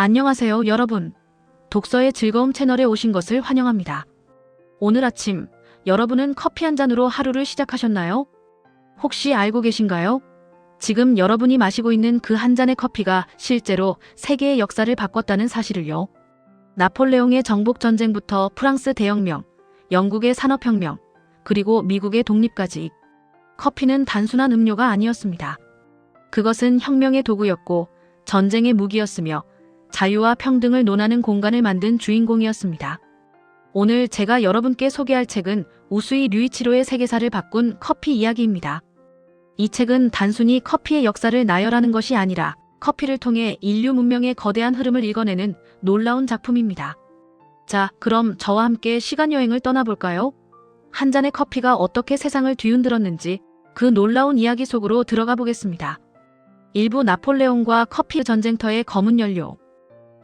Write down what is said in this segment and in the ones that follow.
안녕하세요, 여러분. 독서의 즐거움 채널에 오신 것을 환영합니다. 오늘 아침 여러분은 커피 한 잔으로 하루를 시작하셨나요? 혹시 알고 계신가요? 지금 여러분이 마시고 있는 그 한 잔의 커피가 실제로 세계의 역사를 바꿨다는 사실을요. 나폴레옹의 정복 전쟁부터 프랑스 대혁명, 영국의 산업혁명, 그리고 미국의 독립까지 커피는 단순한 음료가 아니었습니다. 그것은 혁명의 도구였고 전쟁의 무기였으며 자유와 평등을 논하는 공간을 만든 주인공이었습니다. 오늘 제가 여러분께 소개할 책은 우수이 류이치로의 세계사를 바꾼 커피 이야기입니다. 이 책은 단순히 커피의 역사를 나열하는 것이 아니라 커피를 통해 인류 문명의 거대한 흐름을 읽어내는 놀라운 작품입니다. 자, 그럼 저와 함께 시간 여행을 떠나볼까요? 한 잔의 커피가 어떻게 세상을 뒤흔들었는지 그 놀라운 이야기 속으로 들어가 보겠습니다. 일부 나폴레옹과 커피 전쟁터의 검은 연료.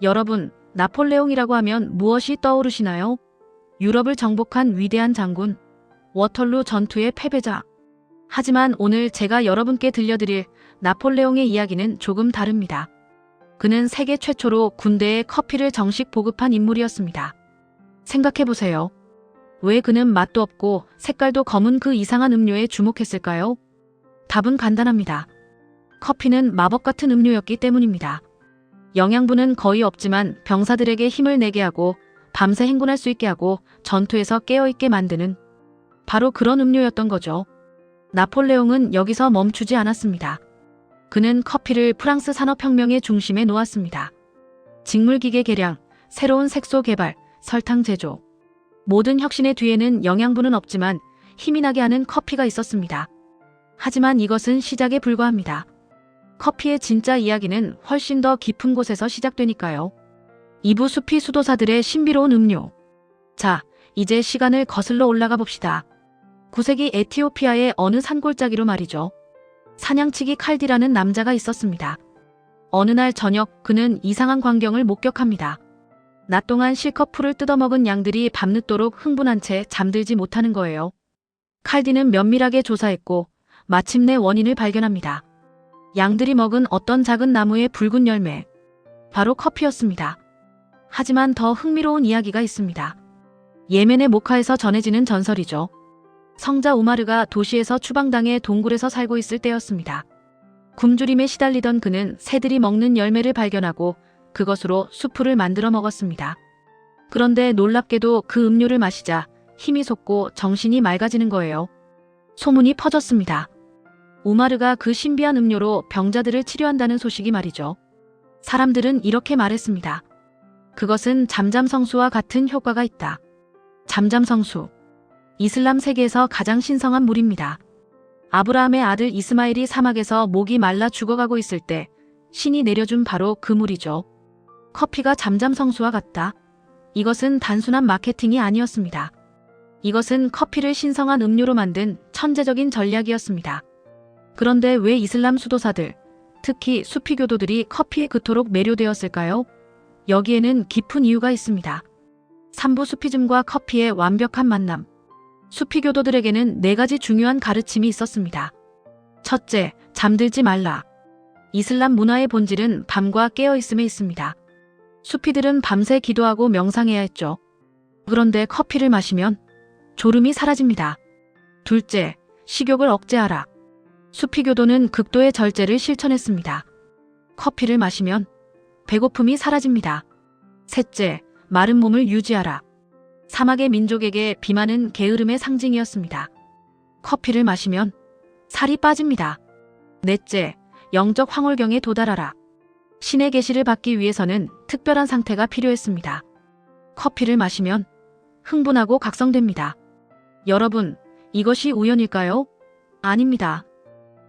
여러분, 나폴레옹이라고 하면 무엇이 떠오르시나요? 유럽을 정복한 위대한 장군, 워털루 전투의 패배자. 하지만 오늘 제가 여러분께 들려드릴 나폴레옹의 이야기는 조금 다릅니다. 그는 세계 최초로 군대에 커피를 정식 보급한 인물이었습니다. 생각해보세요. 왜 그는 맛도 없고 색깔도 검은 그 이상한 음료에 주목했을까요? 답은 간단합니다. 커피는 마법 같은 음료였기 때문입니다. 영양분은 거의 없지만 병사들에게 힘을 내게 하고 밤새 행군할 수 있게 하고 전투에서 깨어있게 만드는 바로 그런 음료였던 거죠. 나폴레옹은 여기서 멈추지 않았습니다. 그는 커피를 프랑스 산업혁명의 중심에 놓았습니다. 직물기계 개량, 새로운 색소 개발, 설탕 제조. 모든 혁신의 뒤에는 영양분은 없지만 힘이 나게 하는 커피가 있었습니다. 하지만 이것은 시작에 불과합니다. 커피의 진짜 이야기는 훨씬 더 깊은 곳에서 시작되니까요. 이부 수피 수도사들의 신비로운 음료. 자, 이제 시간을 거슬러 올라가 봅시다. 9세기 에티오피아의 어느 산골짜기로 말이죠. 사냥치기 칼디라는 남자가 있었습니다. 어느 날 저녁 그는 이상한 광경을 목격합니다. 낮 동안 실컷 풀을 뜯어먹은 양들이 밤늦도록 흥분한 채 잠들지 못하는 거예요. 칼디는 면밀하게 조사했고 마침내 원인을 발견합니다. 양들이 먹은 어떤 작은 나무의 붉은 열매. 바로 커피였습니다. 하지만 더 흥미로운 이야기가 있습니다. 예멘의 모카에서 전해지는 전설이죠. 성자 우마르가 도시에서 추방당해 동굴에서 살고 있을 때였습니다. 굶주림에 시달리던 그는 새들이 먹는 열매를 발견하고 그것으로 수프를 만들어 먹었습니다. 그런데 놀랍게도 그 음료를 마시자 힘이 솟고 정신이 맑아지는 거예요. 소문이 퍼졌습니다. 우마르가 그 신비한 음료로 병자들을 치료한다는 소식이 말이죠. 사람들은 이렇게 말했습니다. 그것은 잠잠성수와 같은 효과가 있다. 잠잠성수. 이슬람 세계에서 가장 신성한 물입니다. 아브라함의 아들 이스마일이 사막에서 목이 말라 죽어가고 있을 때 신이 내려준 바로 그 물이죠. 커피가 잠잠성수와 같다. 이것은 단순한 마케팅이 아니었습니다. 이것은 커피를 신성한 음료로 만든 천재적인 전략이었습니다. 그런데 왜 이슬람 수도사들, 특히 수피교도들이 커피에 그토록 매료되었을까요? 여기에는 깊은 이유가 있습니다. 삼부 수피즘과 커피의 완벽한 만남. 수피교도들에게는 네 가지 중요한 가르침이 있었습니다. 첫째, 잠들지 말라. 이슬람 문화의 본질은 밤과 깨어있음에 있습니다. 수피들은 밤새 기도하고 명상해야 했죠. 그런데 커피를 마시면 졸음이 사라집니다. 둘째, 식욕을 억제하라. 수피교도는 극도의 절제를 실천했습니다. 커피를 마시면 배고픔이 사라집니다. 셋째, 마른 몸을 유지하라. 사막의 민족에게 비만은 게으름의 상징이었습니다. 커피를 마시면 살이 빠집니다. 넷째, 영적 황홀경에 도달하라. 신의 계시를 받기 위해서는 특별한 상태가 필요했습니다. 커피를 마시면 흥분하고 각성됩니다. 여러분, 이것이 우연일까요? 아닙니다.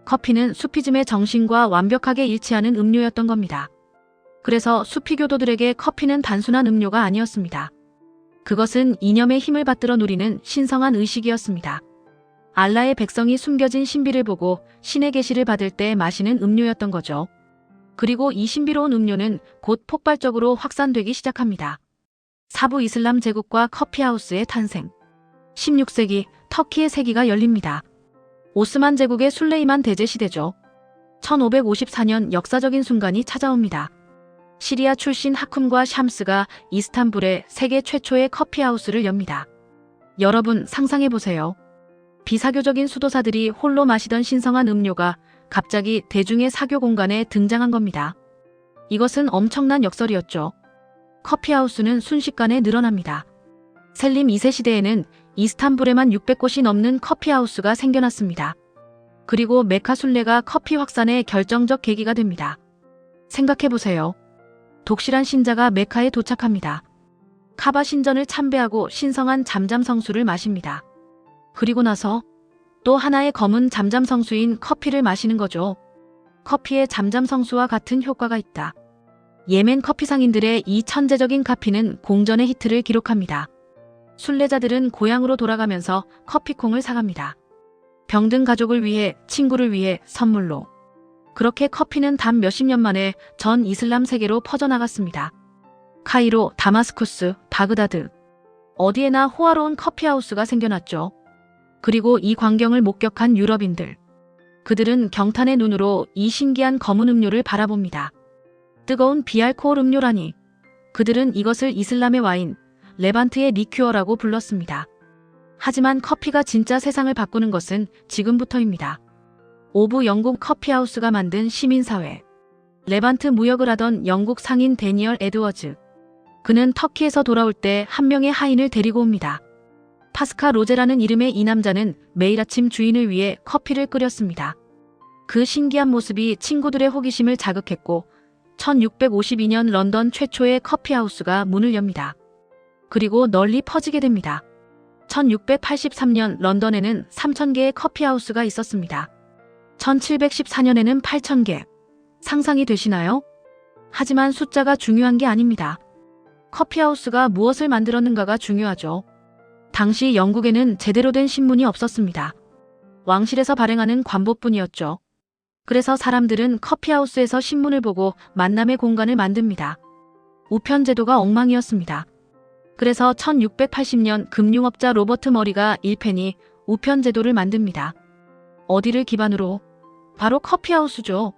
커피는 수피즘의 정신과 완벽하게 일치하는 음료였던 겁니다. 그래서 수피교도들에게 커피는 단순한 음료가 아니었습니다. 그것은 이념의 힘을 받들어 누리는 신성한 의식이었습니다. 알라의 백성이 숨겨진 신비를 보고 신의 계시를 받을 때 마시는 음료였던 거죠. 그리고 이 신비로운 음료는 곧 폭발적으로 확산되기 시작합니다. 사부 이슬람 제국과 커피하우스의 탄생. 16세기 터키의 세기가 열립니다. 오스만 제국의 술레이만 대제 시대죠. 1554년 역사적인 순간이 찾아옵니다. 시리아 출신 하쿰과 샴스가 이스탄불에 세계 최초의 커피하우스를 엽니다. 여러분 상상해 보세요. 비사교적인 수도사들이 홀로 마시던 신성한 음료가 갑자기 대중의 사교 공간에 등장한 겁니다. 이것은 엄청난 역설이었죠. 커피하우스는 순식간에 늘어납니다. 셀림 2세 시대에는 이스탄불에만 600곳이 넘는 커피하우스가 생겨났습니다. 그리고 메카순례가 커피 확산의 결정적 계기가 됩니다. 생각해보세요. 독실한 신자가 메카에 도착합니다. 카바 신전을 참배하고 신성한 잠잠 성수를 마십니다. 그리고 나서 또 하나의 검은 잠잠 성수인 커피를 마시는 거죠. 커피에 잠잠 성수와 같은 효과가 있다. 예멘 커피 상인들의 이 천재적인 카피는 공전의 히트를 기록합니다. 순례자들은 고향으로 돌아가면서 커피콩을 사갑니다. 병든 가족을 위해, 친구를 위해 선물로. 그렇게 커피는 단 몇십 년 만에 전 이슬람 세계로 퍼져나갔습니다. 카이로, 다마스쿠스, 바그다드. 어디에나 호화로운 커피하우스가 생겨났죠. 그리고 이 광경을 목격한 유럽인들. 그들은 경탄의 눈으로 이 신기한 검은 음료를 바라봅니다. 뜨거운 비알코올 음료라니. 그들은 이것을 이슬람의 와인, 레반트의 리큐어라고 불렀습니다. 하지만 커피가 진짜 세상을 바꾸는 것은 지금부터입니다. 오브 영국 커피하우스가 만든 시민사회. 레반트 무역을 하던 영국 상인 데니얼 에드워즈. 그는 터키에서 돌아올 때 한 명의 하인을 데리고 옵니다. 파스카 로제라는 이름의 이 남자는 매일 아침 주인을 위해 커피를 끓였습니다. 그 신기한 모습이 친구들의 호기심을 자극했고 1652년 런던 최초의 커피하우스가 문을 엽니다. 그리고 널리 퍼지게 됩니다. 1683년 런던에는 3,000개의 커피하우스가 있었습니다. 1714년에는 8,000개. 상상이 되시나요? 하지만 숫자가 중요한 게 아닙니다. 커피하우스가 무엇을 만들었는가가 중요하죠. 당시 영국에는 제대로 된 신문이 없었습니다. 왕실에서 발행하는 관보뿐이었죠. 그래서 사람들은 커피하우스에서 신문을 보고 만남의 공간을 만듭니다. 우편제도가 엉망이었습니다. 그래서 1680년 금융업자 로버트 머리가 1페니 우편 제도를 만듭니다. 어디를 기반으로? 바로 커피하우스죠.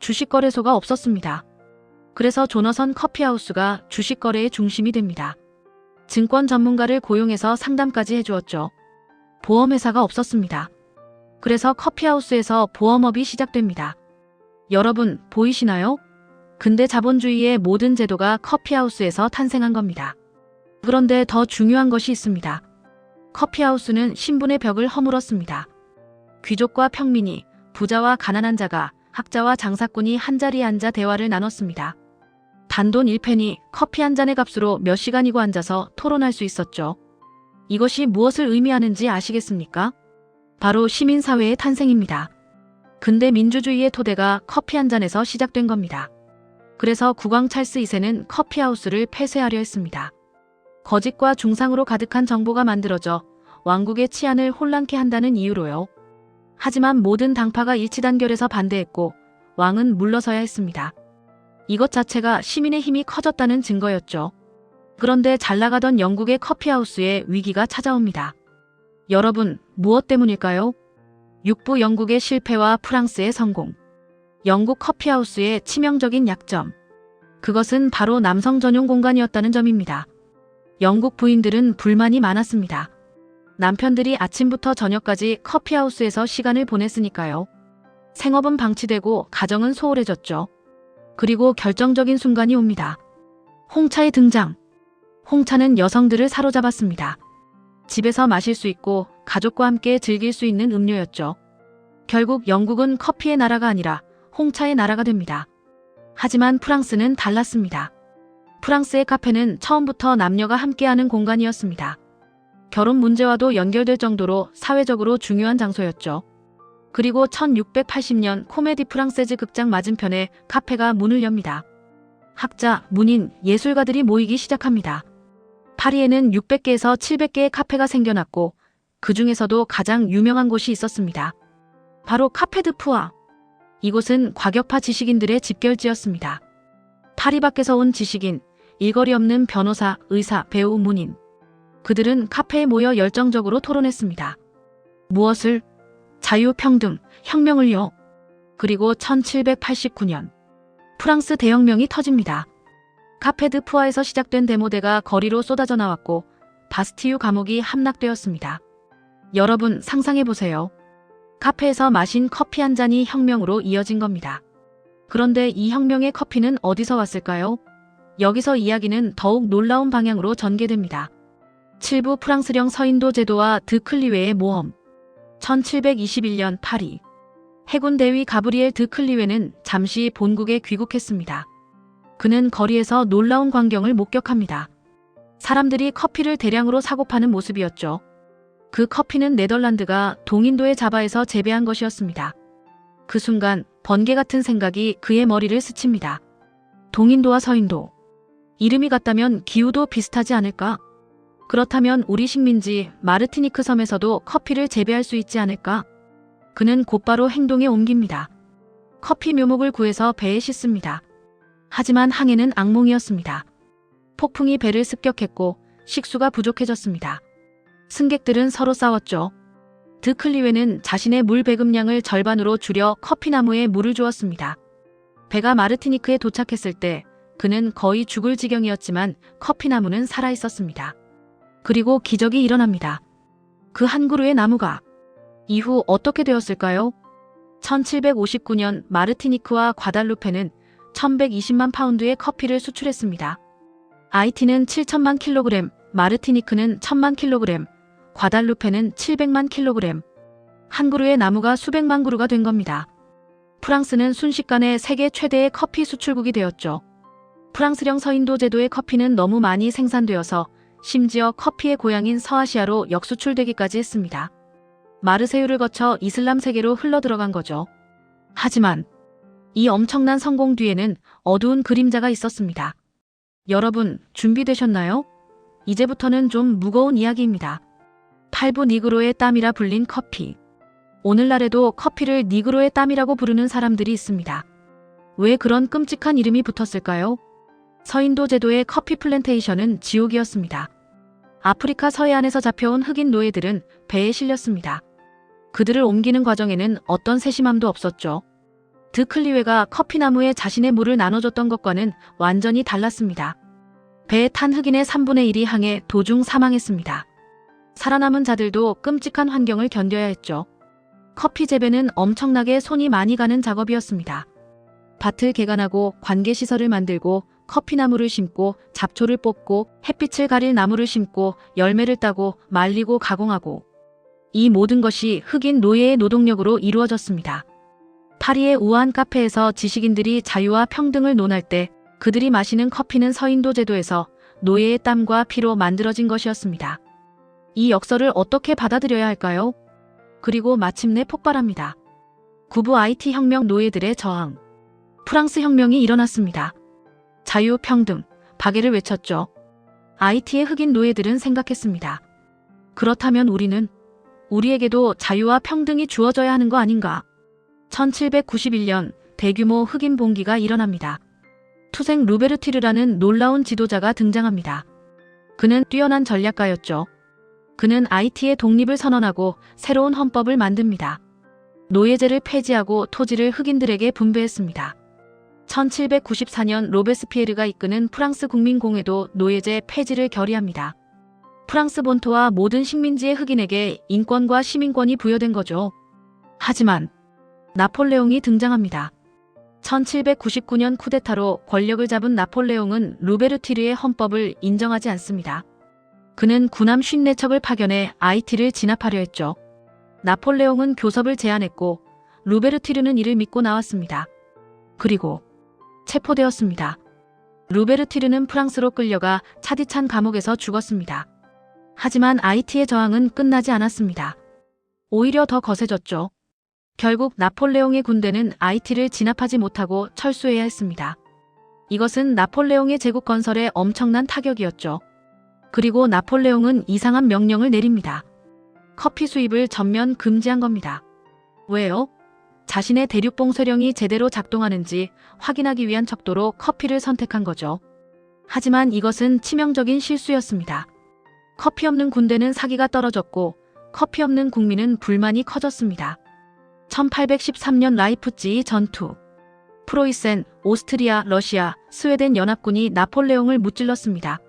주식거래소가 없었습니다. 그래서 조너선 커피하우스가 주식거래의 중심이 됩니다. 증권 전문가를 고용해서 상담까지 해주었죠. 보험회사가 없었습니다. 그래서 커피하우스에서 보험업이 시작됩니다. 여러분, 보이시나요? 근대 자본주의의 모든 제도가 커피하우스에서 탄생한 겁니다. 그런데 더 중요한 것이 있습니다. 커피하우스는 신분의 벽을 허물었습니다. 귀족과 평민이, 부자와 가난한 자가, 학자와 장사꾼이 한자리에 앉아 대화를 나눴습니다. 단돈 1페니 커피 한 잔의 값으로 몇 시간이고 앉아서 토론할 수 있었죠. 이것이 무엇을 의미하는지 아시겠습니까? 바로 시민사회의 탄생입니다. 근대 민주주의의 토대가 커피 한 잔에서 시작된 겁니다. 그래서 국왕 찰스 2세는 커피하우스를 폐쇄하려 했습니다. 거짓과 중상으로 가득한 정보가 만들어져 왕국의 치안을 혼란케 한다는 이유로요. 하지만 모든 당파가 일치단결해서 반대했고 왕은 물러서야 했습니다. 이것 자체가 시민의 힘이 커졌다는 증거였죠. 그런데 잘 나가던 영국의 커피하우스에 위기가 찾아옵니다. 여러분, 무엇 때문일까요? 육부 영국의 실패와 프랑스의 성공. 영국 커피하우스의 치명적인 약점. 그것은 바로 남성 전용 공간이었다는 점입니다. 영국 부인들은 불만이 많았습니다. 남편들이 아침부터 저녁까지 커피하우스에서 시간을 보냈으니까요. 생업은 방치되고 가정은 소홀해졌죠. 그리고 결정적인 순간이 옵니다. 홍차의 등장. 홍차는 여성들을 사로잡았습니다. 집에서 마실 수 있고 가족과 함께 즐길 수 있는 음료였죠. 결국 영국은 커피의 나라가 아니라 홍차의 나라가 됩니다. 하지만 프랑스는 달랐습니다. 프랑스의 카페는 처음부터 남녀가 함께하는 공간이었습니다. 결혼 문제와도 연결될 정도로 사회적으로 중요한 장소였죠. 그리고 1680년 코메디 프랑세즈 극장 맞은편에 카페가 문을 엽니다. 학자, 문인, 예술가들이 모이기 시작합니다. 파리에는 600개에서 700개의 카페가 생겨났고 그 중에서도 가장 유명한 곳이 있었습니다. 바로 카페드 푸아. 이곳은 과격파 지식인들의 집결지였습니다. 파리 밖에서 온 지식인, 일거리 없는 변호사, 의사, 배우, 문인. 그들은 카페에 모여 열정적으로 토론했습니다. 무엇을? 자유, 평등, 혁명을요. 그리고 1789년 프랑스 대혁명이 터집니다. 카페드 푸아에서 시작된 데모대가 거리로 쏟아져 나왔고 바스티유 감옥이 함락되었습니다. 여러분 상상해 보세요. 카페에서 마신 커피 한 잔이 혁명으로 이어진 겁니다. 그런데 이 혁명의 커피는 어디서 왔을까요? 여기서 이야기는 더욱 놀라운 방향으로 전개됩니다. 7부 프랑스령 서인도 제도와 드클리웨의 모험 1721년 파리 해군 대위 가브리엘 드클리웨는 잠시 본국에 귀국했습니다. 그는 거리에서 놀라운 광경을 목격합니다. 사람들이 커피를 대량으로 사고 파는 모습이었죠. 그 커피는 네덜란드가 동인도의 자바에서 재배한 것이었습니다. 그 순간 번개 같은 생각이 그의 머리를 스칩니다. 동인도와 서인도. 이름이 같다면 기후도 비슷하지 않을까? 그렇다면 우리 식민지 마르티니크 섬에서도 커피를 재배할 수 있지 않을까? 그는 곧바로 행동에 옮깁니다. 커피 묘목을 구해서 배에 싣습니다. 하지만 항해는 악몽이었습니다. 폭풍이 배를 습격했고 식수가 부족해졌습니다. 승객들은 서로 싸웠죠. 드클리웨는 자신의 물 배급량을 절반으로 줄여 커피나무에 물을 주었습니다. 배가 마르티니크에 도착했을 때 그는 거의 죽을 지경이었지만 커피나무는 살아 있었습니다. 그리고 기적이 일어납니다. 그 한 그루의 나무가 이후 어떻게 되었을까요? 1759년 마르티니크와 과달루페는 1120만 파운드의 커피를 수출했습니다. 아이티는 7천만 킬로그램, 마르티니크는 1000만 킬로그램, 과달루페는 700만 킬로그램. 한 그루의 나무가 수백만 그루가 된 겁니다. 프랑스는 순식간에 세계 최대의 커피 수출국이 되었죠. 프랑스령 서인도 제도의 커피는 너무 많이 생산되어서 심지어 커피의 고향인 서아시아로 역수출되기까지 했습니다. 마르세유를 거쳐 이슬람 세계로 흘러들어간 거죠. 하지만 이 엄청난 성공 뒤에는 어두운 그림자가 있었습니다. 여러분, 준비되셨나요? 이제부터는 좀 무거운 이야기입니다. 8부 니그로의 땀이라 불린 커피. 오늘날에도 커피를 니그로의 땀이라고 부르는 사람들이 있습니다. 왜 그런 끔찍한 이름이 붙었을까요? 서인도 제도의 커피 플랜테이션은 지옥이었습니다. 아프리카 서해안에서 잡혀온 흑인 노예들은 배에 실렸습니다. 그들을 옮기는 과정에는 어떤 세심함도 없었죠. 드클리웨가 커피나무에 자신의 물을 나눠줬던 것과는 완전히 달랐습니다. 배에 탄 흑인의 3분의 1이 항해 도중 사망했습니다. 살아남은 자들도 끔찍한 환경을 견뎌야 했죠. 커피 재배는 엄청나게 손이 많이 가는 작업이었습니다. 밭을 개간하고 관계시설을 만들고 커피나무를 심고 잡초를 뽑고 햇빛을 가릴 나무를 심고 열매를 따고 말리고 가공하고 이 모든 것이 흑인 노예의 노동력으로 이루어졌습니다. 파리의 우아한 카페에서 지식인들이 자유와 평등을 논할 때 그들이 마시는 커피는 서인도 제도에서 노예의 땀과 피로 만들어진 것이었습니다. 이 역설을 어떻게 받아들여야 할까요? 그리고 마침내 폭발합니다. 구부 IT 혁명 노예들의 저항. 프랑스 혁명이 일어났습니다. 자유, 평등, 박애를 외쳤죠. IT의 흑인 노예들은 생각했습니다. 그렇다면 우리는 우리에게도 자유와 평등이 주어져야 하는 거 아닌가? 1791년 대규모 흑인 봉기가 일어납니다. 투생 루베르티르라는 놀라운 지도자가 등장합니다. 그는 뛰어난 전략가였죠. 그는 IT의 독립을 선언하고 새로운 헌법을 만듭니다. 노예제를 폐지하고 토지를 흑인들에게 분배했습니다. 1794년 로베스피에르가 이끄는 프랑스 국민공회도 노예제 폐지를 결의합니다. 프랑스 본토와 모든 식민지의 흑인에게 인권과 시민권이 부여된 거죠. 하지만 나폴레옹이 등장합니다. 1799년 쿠데타로 권력을 잡은 나폴레옹은 루베르티르의 헌법을 인정하지 않습니다. 그는 군함 54척을 파견해 아이티를 진압하려 했죠. 나폴레옹은 교섭을 제안했고 루베르티르는 이를 믿고 나왔습니다. 그리고 체포되었습니다. 루베르티르는 프랑스로 끌려가 차디찬 감옥에서 죽었습니다. 하지만 아이티의 저항은 끝나지 않았습니다. 오히려 더 거세졌죠. 결국 나폴레옹의 군대는 아이티를 진압하지 못하고 철수해야 했습니다. 이것은 나폴레옹의 제국 건설에 엄청난 타격이었죠. 그리고 나폴레옹은 이상한 명령을 내립니다. 커피 수입을 전면 금지한 겁니다. 왜요? 자신의 대륙봉쇄령이 제대로 작동하는지 확인하기 위한 척도로 커피를 선택한 거죠. 하지만 이것은 치명적인 실수였습니다. 커피 없는 군대는 사기가 떨어졌고 커피 없는 국민은 불만이 커졌습니다. 1813년 라이프찌히 전투. 프로이센, 오스트리아, 러시아, 스웨덴 연합군이 나폴레옹을 무찔렀습니다.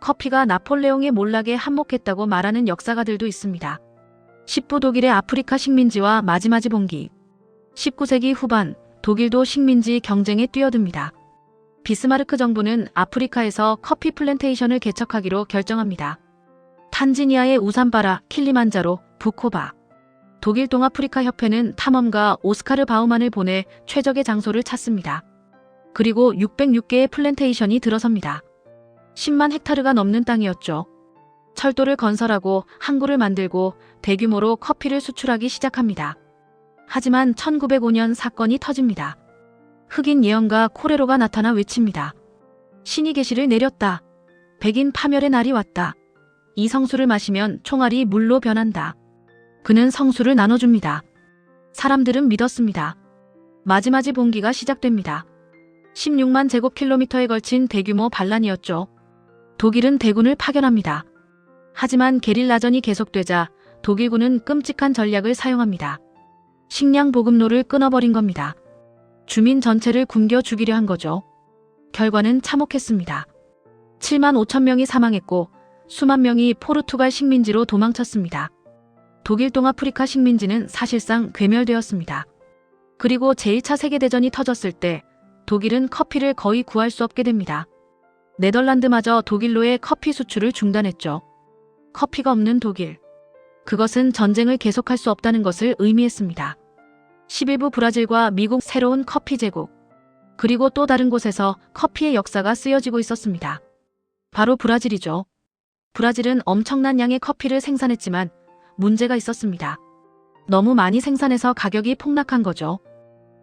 커피가 나폴레옹의 몰락에 한몫했다고 말하는 역사가들도 있습니다. 10부 독일의 아프리카 식민지와 마지막이 봉기 19세기 후반 독일도 식민지 경쟁에 뛰어듭니다. 비스마르크 정부는 아프리카에서 커피 플랜테이션을 개척하기로 결정합니다. 탄지니아의 우산바라, 킬리만자로, 부코바. 독일 동아프리카 협회는 탐험가 오스카르 바우만을 보내 최적의 장소를 찾습니다. 그리고 606개의 플랜테이션이 들어섭니다. 10만 헥타르가 넘는 땅이었죠. 철도를 건설하고 항구를 만들고 대규모로 커피를 수출하기 시작합니다. 하지만 1905년 사건이 터집니다. 흑인 예언가 코레로가 나타나 외칩니다. 신이 계시를 내렸다. 백인 파멸의 날이 왔다. 이 성수를 마시면 총알이 물로 변한다. 그는 성수를 나눠줍니다. 사람들은 믿었습니다. 마지막이 봉기가 시작됩니다. 16만 제곱킬로미터에 걸친 대규모 반란이었죠. 독일은 대군을 파견합니다. 하지만 게릴라전이 계속되자 독일군은 끔찍한 전략을 사용합니다. 식량 보급로를 끊어버린 겁니다. 주민 전체를 굶겨 죽이려 한 거죠. 결과는 참혹했습니다. 7만 5천 명이 사망했고 수만 명이 포르투갈 식민지로 도망쳤습니다. 독일 동아프리카 식민지는 사실상 괴멸되었습니다. 그리고 제1차 세계대전이 터졌을 때 독일은 커피를 거의 구할 수 없게 됩니다. 네덜란드마저 독일로의 커피 수출을 중단했죠. 커피가 없는 독일. 그것은 전쟁을 계속할 수 없다는 것을 의미했습니다. 11부 브라질과 미국 새로운 커피 제국. 그리고 또 다른 곳에서 커피의 역사가 쓰여지고 있었습니다. 바로 브라질이죠. 브라질은 엄청난 양의 커피를 생산했지만 문제가 있었습니다. 너무 많이 생산해서 가격이 폭락한 거죠.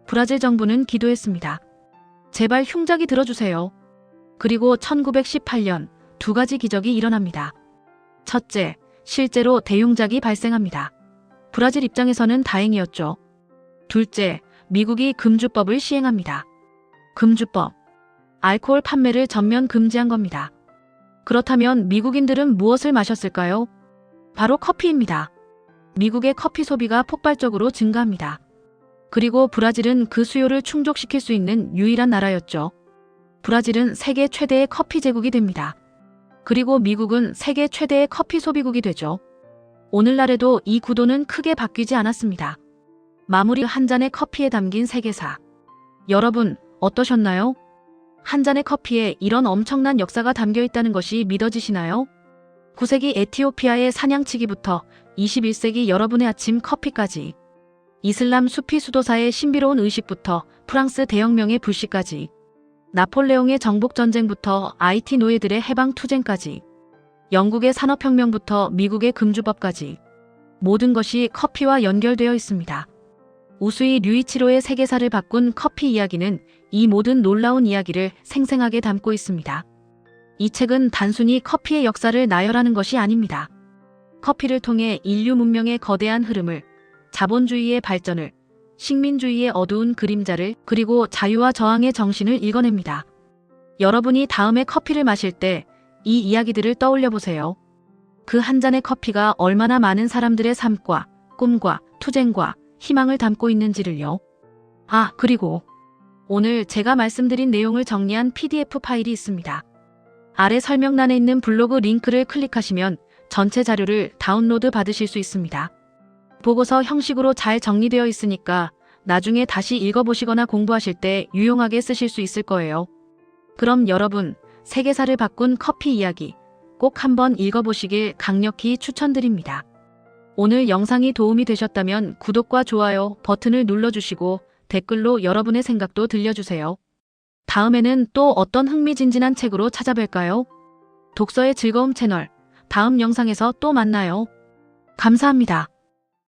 브라질 정부는 기도했습니다. 제발 흉작이 들어주세요. 그리고 1918년 두 가지 기적이 일어납니다. 첫째, 실제로 대흉작이 발생합니다. 브라질 입장에서는 다행이었죠. 둘째, 미국이 금주법을 시행합니다. 금주법. 알코올 판매를 전면 금지한 겁니다. 그렇다면 미국인들은 무엇을 마셨을까요? 바로 커피입니다. 미국의 커피 소비가 폭발적으로 증가합니다. 그리고 브라질은 그 수요를 충족시킬 수 있는 유일한 나라였죠. 브라질은 세계 최대의 커피 제국이 됩니다. 그리고 미국은 세계 최대의 커피 소비국이 되죠. 오늘날에도 이 구도는 크게 바뀌지 않았습니다. 마무리 한 잔의 커피에 담긴 세계사. 여러분, 어떠셨나요? 한 잔의 커피에 이런 엄청난 역사가 담겨 있다는 것이 믿어지시나요? 9세기 에티오피아의 사냥치기부터 21세기 여러분의 아침 커피까지 이슬람 수피 수도사의 신비로운 의식부터 프랑스 대혁명의 불씨까지 나폴레옹의 정복전쟁부터 IT 노예들의 해방투쟁까지 영국의 산업혁명부터 미국의 금주법까지 모든 것이 커피와 연결되어 있습니다. 우수이 류이치로의 세계사를 바꾼 커피 이야기는 이 모든 놀라운 이야기를 생생하게 담고 있습니다. 이 책은 단순히 커피의 역사를 나열하는 것이 아닙니다. 커피를 통해 인류 문명의 거대한 흐름을, 자본주의의 발전을, 식민주의의 어두운 그림자를, 그리고 자유와 저항의 정신을 읽어냅니다. 여러분이 다음에 커피를 마실 때 이 이야기들을 떠올려 보세요. 그 한 잔의 커피가 얼마나 많은 사람들의 삶과 꿈과 투쟁과 희망을 담고 있는지를요. 아, 그리고 오늘 제가 말씀드린 내용을 정리한 PDF 파일이 있습니다. 아래 설명란에 있는 블로그 링크를 클릭하시면 전체 자료를 다운로드 받으실 수 있습니다. 보고서 형식으로 잘 정리되어 있으니까 나중에 다시 읽어보시거나 공부하실 때 유용하게 쓰실 수 있을 거예요. 그럼 여러분, 세계사를 바꾼 커피 이야기 꼭 한번 읽어보시길 강력히 추천드립니다. 오늘 영상이 도움이 되셨다면 구독과 좋아요 버튼을 눌러주시고 댓글로 여러분의 생각도 들려주세요. 다음에는 또 어떤 흥미진진한 책으로 찾아뵐까요? 독서의 즐거움 채널 다음 영상에서 또 만나요. 감사합니다.